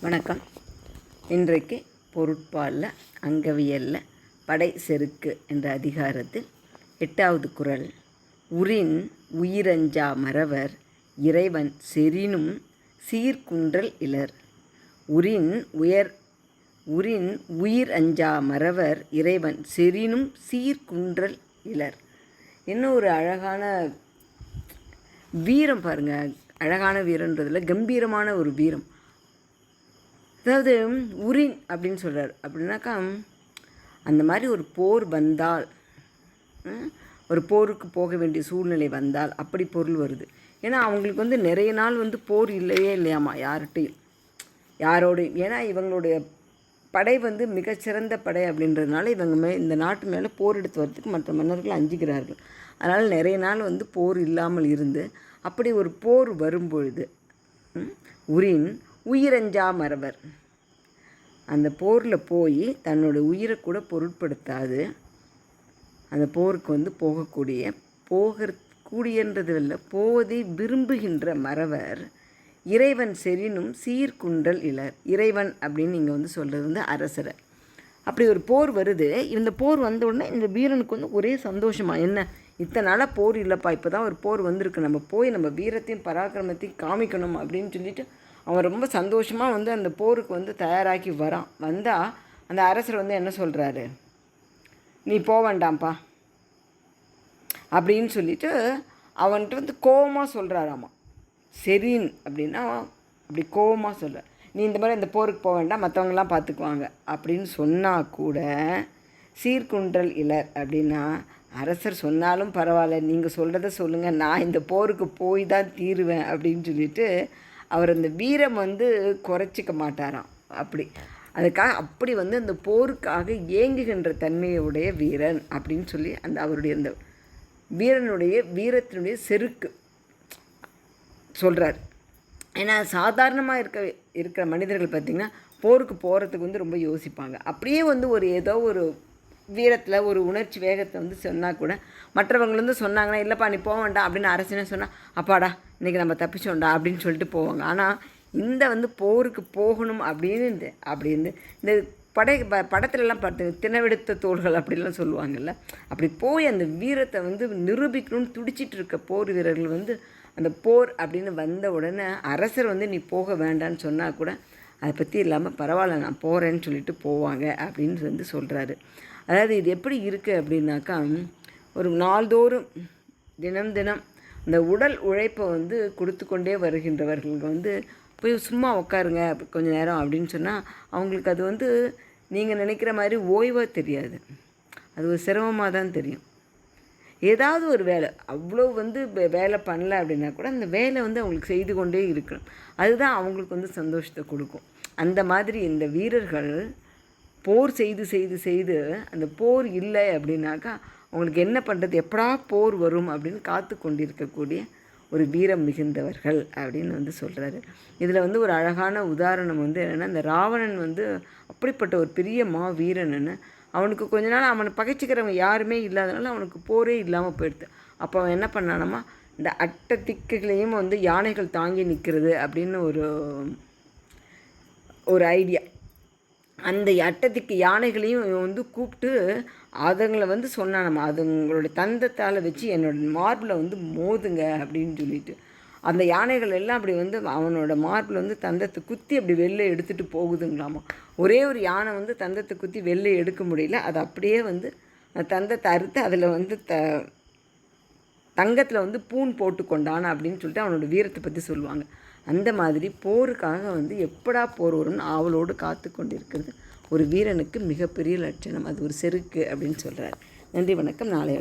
வணக்கம். இன்றைக்கு பொருட்பாலில் அங்கவியலில் படை செருக்கு என்ற அதிகாரத்தில் எட்டாவது குறள் உரின் உயிரஞ்சா மறவர் இறைவன் செரினும் சீர்குன்றல் இலர். உரின் உயர் உரின் உயிர் அஞ்சா மறவர் இறைவன் செரினும் சீர்குன்றல் இலர். இன்னும் ஒரு அழகான வீரம் பாருங்க. அழகான வீரன்றதில் கம்பீரமான ஒரு வீரம். அதாவது உரின் அப்படின்னு சொல்கிறார் அப்படின்னாக்கா அந்த மாதிரி ஒரு போர் வந்தால் ஒரு போருக்கு போக வேண்டிய சூழ்நிலை வந்தால் அப்படி பொருள் வருது. ஏன்னா அவங்களுக்கு வந்து நிறைய நாள் வந்து போர் இல்லையே இல்லையாமா யார்கிட்டையும்? யாரோடையும்? ஏன்னா இவங்களுடைய படை வந்து மிகச்சிறந்த படை அப்படின்றதுனால இவங்க மே இந்த நாட்டு மேலே போர் எடுத்து வரதுக்கு மற்ற மன்னர்கள் அஞ்சுகிறார்கள். அதனால் நிறைய நாள் வந்து போர் இல்லாமல் இருந்து அப்படி ஒரு போர் வரும்பொழுது உரின் உயிரஞ்சா மறவர். அந்த போரில் போய் தன்னோட உயிரை கூட பொருட்படுத்தாது. அந்த போருக்கு வந்து போகக்கூடிய போகிற கூடியன்றது இல்லை போவதை விரும்புகின்ற மறவர் இறைவன் செரினும் சீர்குன்றல் இலர். இறைவன் அப்படின்னு நீங்கள் வந்து சொல்கிறது வந்து அரசரை. அப்படி ஒரு போர் வருது. இந்த போர் வந்த உடனே இந்த வீரனுக்கு வந்து ஒரே சந்தோஷமா என்ன இத்தனை நாளாக போர் இல்லைப்பா இப்போ தான் ஒரு போர் வந்திருக்கு. நம்ம போய் நம்ம வீரத்தையும் பராக்கிரமத்தையும் காமிக்கணும் அப்படின்னு சொல்லிட்டு அவன் ரொம்ப சந்தோஷமாக வந்து அந்த போருக்கு வந்து தயாராகி வரான். வந்தால் அந்த அரசர் வந்து என்ன சொல்கிறாரு நீ போக வேண்டாம்ப்பா. அப்படின்னு சொல்லிட்டு அவன்கிட்ட வந்து கோபமாக சொல்கிறாராமா சரின்னு அப்படின்னா அப்படி கோபமாக சொல்கிறார் நீ இந்த மாதிரி இந்த போருக்கு போக வேண்டாம் மற்றவங்களாம் பார்த்துக்குவாங்க. அப்படின்னு சொன்னால் கூட சீர்குன்றல் இலர் அப்படின்னா அரசர் சொன்னாலும் பரவாயில்ல நீங்கள் சொல்கிறத சொல்லுங்கள் நான் இந்த போருக்கு போய் தான் தீருவேன் அப்படின்னு சொல்லிட்டு அவர் அந்த வீரம் வந்து குறைச்சிக்க மாட்டாராம். அப்படி. அதுக்காக அப்படி வந்து அந்த போருக்காக ஏங்குகின்ற தன்மையுடைய வீரன் அப்படின்னு சொல்லி அந்த அவருடைய அந்த வீரனுடைய வீரத்தினுடைய செருக்கு சொல்கிறார் ஏன்னா சாதாரணமாக இருக்க இருக்கிற மனிதர்கள் பார்த்திங்கன்னா போருக்கு போகிறதுக்கு வந்து ரொம்ப யோசிப்பாங்க. அப்படியே வந்து ஒரு ஏதோ ஒரு வீரத்தில் ஒரு உணர்ச்சி வேகத்தை வந்து சொன்னால் கூட மற்றவங்க வந்து சொன்னாங்கன்னா இல்லைப்பா நீ போக வேண்டாம் அப்படின்னு அரசனே சொன்னால் அப்பாடா இன்றைக்கி நம்ம தப்பிச்சோண்டா அப்படின்னு சொல்லிட்டு போவாங்க. ஆனால் இந்த வந்து போருக்கு போகணும் அப்படின்னு அப்படின்னு இந்த படை ப படத்துலலாம் பார்த்து தினவெடுத்த தோள்கள் அப்படிலாம் சொல்லுவாங்கல்ல அப்படி போய் அந்த வீரத்தை வந்து நிரூபிக்கணும்னு துடிச்சிட்டு இருக்க போர் வீரர்கள் வந்து அந்த போர் அப்படின்னு வந்த உடனே அரசர் வந்து நீ போக வேண்டான்னு சொன்னால் கூட அதை பற்றி இல்லாமல் பரவாயில்ல நான் போகிறேன்னு சொல்லிட்டு போவாங்க அப்படின்னு வந்து சொல்கிறாரு அதாவது இது எப்படி இருக்குது அப்படின்னாக்கா ஒரு நாள்தோறும் தினம் தினம் அந்த உடல் உழைப்பை வந்து கொடுத்து கொண்டே வருகின்றவர்களுக்கு வந்து போய் சும்மா உட்காருங்க கொஞ்சம் நேரம் அப்படின்னு சொன்னால் அவங்களுக்கு அது வந்து நீங்கள் நினைக்கிற மாதிரி ஓய்வாக தெரியாது. அது ஒரு சிரமமாக தான் தெரியும். ஏதாவது ஒரு வேலை அவ்வளோ வந்து வேலை பண்ணல அப்படின்னா கூட அந்த வேலை வந்து அவங்களுக்கு செய்து கொண்டே இருக்கணும். அதுதான் அவங்களுக்கு வந்து சந்தோஷத்தை கொடுக்கும். அந்த மாதிரி இந்த வீரர்கள் போர் செய்து செய்து செய்து அந்த போர் இல்லை அப்படின்னாக்கா அவங்களுக்கு என்ன பண்ணுறது எப்படா போர் வரும் அப்படின்னு காத்து கொண்டிருக்கக்கூடிய ஒரு வீரம் மிகுந்தவர்கள் அப்படின்னு வந்து சொல்கிறாரு இதில் வந்து ஒரு அழகான உதாரணம் வந்து என்னென்னா இந்த ராவணன் வந்து அப்படிப்பட்ட ஒரு பெரிய மா வீரன்னு அவனுக்கு கொஞ்ச நாள் அவனை பகைச்சிக்கிறவங்க யாருமே இல்லாதனால அவனுக்கு போரே இல்லாமல் போயிடுது. அப்போ அவன் என்ன பண்ணானமா இந்த அட்ட திக்குகளையும் வந்து யானைகள் தாங்கி நிற்கிறது அப்படின்னு ஒரு ஒரு ஐடியா அந்த அட்டத்துக்கு யானைகளையும் வந்து கூப்பிட்டு அதுங்களை வந்து சொன்னான் நம்ம அதுங்களோட தந்தத்தால் வச்சு என்னோட மார்பில் வந்து மோதுங்க அப்படின்னு சொல்லிட்டு. அந்த யானைகள் எல்லாம் அப்படி வந்து அவனோட மார்பில் வந்து தந்தத்தை குத்தி அப்படி வெளில எடுத்துகிட்டு போகுதுங்களாமா. ஒரே ஒரு யானை வந்து தந்தத்தை குத்தி வெளில எடுக்க முடியல. அது அப்படியே வந்து தந்தத்தை அறுத்து அதில் வந்து த தங்கத்தில் வந்து பூன் போட்டு கொண்டான் அப்படின்னு சொல்லிட்டு அவனோட வீரத்தை பற்றி சொல்லுவாங்க. அந்த மாதிரி போருக்காக வந்து எப்படா போர் வரும்னு ஆவலோடு காத்து கொண்டிருக்கிறது. ஒரு வீரனுக்கு மிகப்பெரிய லட்சணம். அது ஒரு செருக்கு அப்படின்னு சொல்கிறார் நன்றி வணக்கம். நாளை